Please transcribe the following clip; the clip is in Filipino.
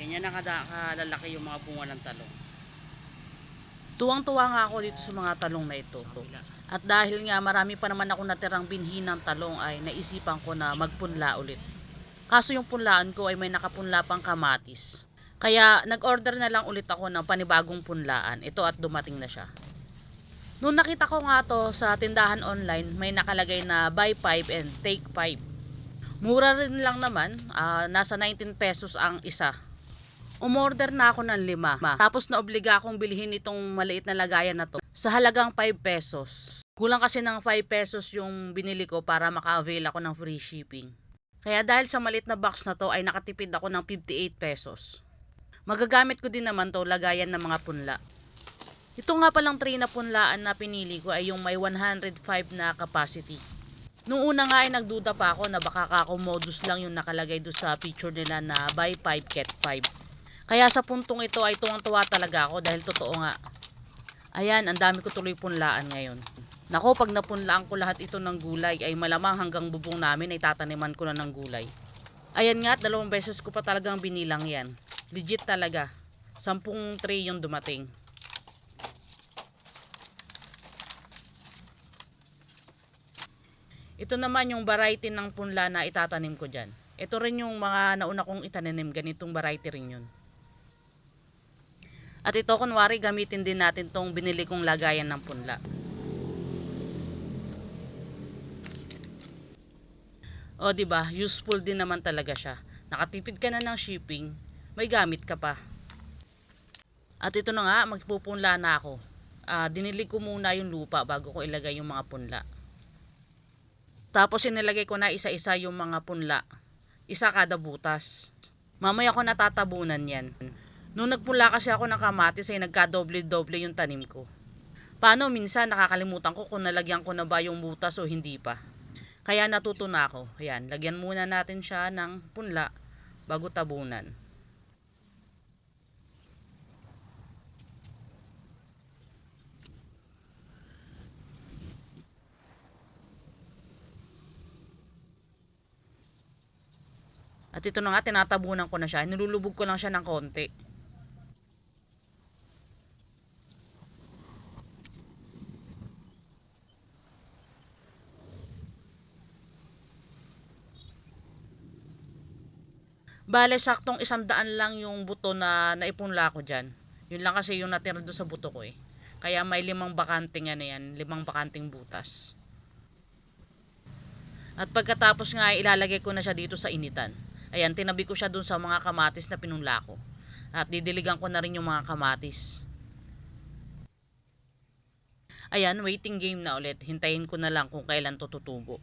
Ganyan kada, kalalaki yung mga bunga ng talong. Tuwang-tuwa nga ako dito sa mga talong na ito. At dahil nga marami pa naman ako natirang binhi ng talong ay naisipan ko na magpunla ulit. Kaso yung punlaan ko ay may nakapunla pang kamatis. Kaya nag-order na lang ulit ako ng panibagong punlaan. Ito at dumating na siya. Noong nakita ko nga to sa tindahan online, may nakalagay na buy 5 and take 5. Mura rin lang naman, ah, nasa 19 pesos ang isa. Umorder na ako ng lima. Tapos naobliga akong bilhin itong maliit na lagayan na to sa halagang 5 pesos. Kulang kasi ng 5 pesos yung binili ko para maka-avail ako ng free shipping. Kaya dahil sa maliit na box na to ay nakatipid ako ng 58 pesos. Magagamit ko din naman to lagayan ng mga punla. Ito nga palang tray na punlaan na pinili ko ay yung may 105 na capacity. Nung una nga ay nagduda pa ako na baka kakomodus lang yung nakalagay do sa picture nila na buy 5 get 5. Kaya sa puntong ito ay tuwang-tuwa talaga ako dahil totoo nga. Ayan, ang dami ko tuloy punlaan ngayon. Nako, pag napunlaan ko lahat ito ng gulay ay malamang hanggang bubong namin ay tataniman ko na ng gulay. Ayan nga, dalawang beses ko pa talagang binilang yan. Legit talaga. Sampung tray yung dumating. Ito naman yung variety ng punla na itatanim ko dyan. Ito rin yung mga nauna kong itananim, ganitong variety rin yun. At ito kunwari gamitin din natin tong binili kong lagayan ng punla. O di ba, useful din naman talaga siya. Nakatipid ka na ng shipping, may gamit ka pa. At ito na nga, magpupunla na ako. Ah, dinili ko muna yung lupa bago ko ilagay yung mga punla. Tapos inilagay ko na isa-isa yung mga punla. Isa kada butas. Mamaya ko natatabunan yan. Nung nagpunla kasi ako ng kamatis ay nagka-doble-doble yung tanim ko. Paano minsan nakakalimutan ko kung nalagyan ko na ba yung butas o hindi pa. Kaya natuto na ako. Ayan, lagyan muna natin siya ng punla bago tabunan. At ito na nga, tinatabunan ko na siya. Nilulubog ko lang siya ng konti. Bale, saktong isang daan lang yung buto na naipunla ko dyan. Yun lang kasi yung natira doon sa buto ko eh. Kaya may limang bakanting ano yan, limang bakanting butas. At pagkatapos nga ilalagay ko na siya dito sa initan. Ayan, tinabi ko siya dun sa mga kamatis na pinunla ko. At didiligan ko na rin yung mga kamatis. Ayan, waiting game na ulit. Hintayin ko na lang kung kailan to tutubo.